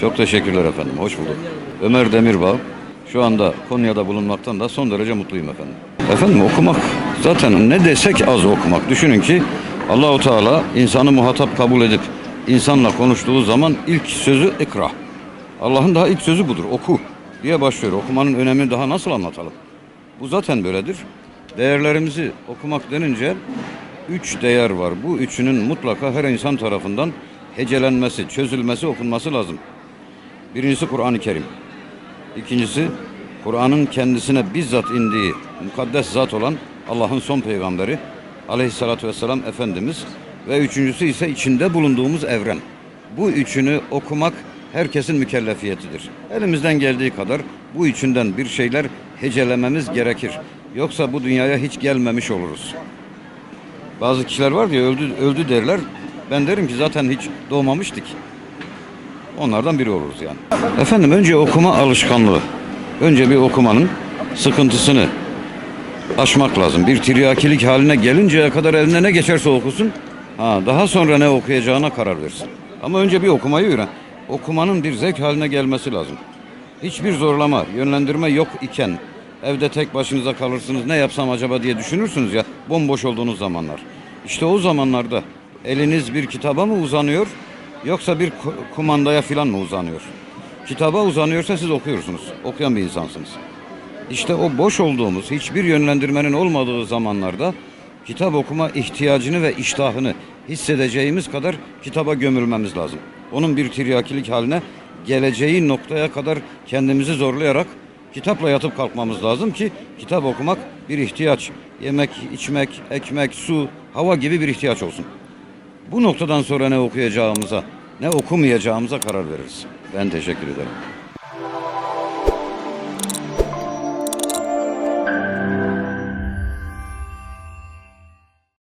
Çok teşekkürler efendim. Hoş bulduk. Ömer Demirbağ. Şu anda Konya'da bulunmaktan da son derece mutluyum efendim. Efendim okumak zaten ne desek az okumak. Düşünün ki Allahu Teala insanı muhatap kabul edip insanla konuştuğu zaman ilk sözü ikra. Allah'ın daha ilk sözü budur. Oku diye başlıyor. Okumanın önemini daha nasıl anlatalım? Bu zaten böyledir. Değerlerimizi okumak denince üç değer var. Bu üçünün mutlaka her insan tarafından hecelenmesi, çözülmesi, okunması lazım. Birincisi Kur'an-ı Kerim. İkincisi Kur'an'ın kendisine bizzat indiği mukaddes zat olan Allah'ın son peygamberi aleyhissalatü vesselam Efendimiz ve üçüncüsü ise içinde bulunduğumuz evren. Bu üçünü okumak herkesin mükellefiyetidir. Elimizden geldiği kadar bu üçünden bir şeyler hecelememiz gerekir. Yoksa bu dünyaya hiç gelmemiş oluruz. Bazı kişiler var diye öldü, öldü derler. Ben derim ki zaten hiç doğmamıştık. Onlardan biri oluruz yani. Efendim önce okuma alışkanlığı. Önce bir okumanın sıkıntısını aşmak lazım. Bir tiryakilik haline gelinceye kadar eline ne geçerse okusun. Ha, daha sonra ne okuyacağına karar versin. Ama önce bir okumayı öğren. Okumanın bir zevk haline gelmesi lazım. Hiçbir zorlama, yönlendirme yok iken evde tek başınıza kalırsınız ne yapsam acaba diye düşünürsünüz ya bomboş olduğunuz zamanlar. İşte o zamanlarda eliniz bir kitaba mı uzanıyor yoksa bir ku- kumandaya filan mı uzanıyor? Kitaba uzanıyorsa siz okuyorsunuz. Okuyan bir insansınız. İşte o boş olduğumuz, hiçbir yönlendirmenin olmadığı zamanlarda kitap okuma ihtiyacını ve iştahını hissedeceğimiz kadar kitaba gömülmemiz lazım. Onun bir tiryakilik haline geleceği noktaya kadar kendimizi zorlayarak kitapla yatıp kalkmamız lazım ki kitap okumak bir ihtiyaç. Yemek, içmek, ekmek, su, hava gibi bir ihtiyaç olsun. Bu noktadan sonra ne okuyacağımıza, ne okumayacağımıza karar veririz. Ben teşekkür ederim.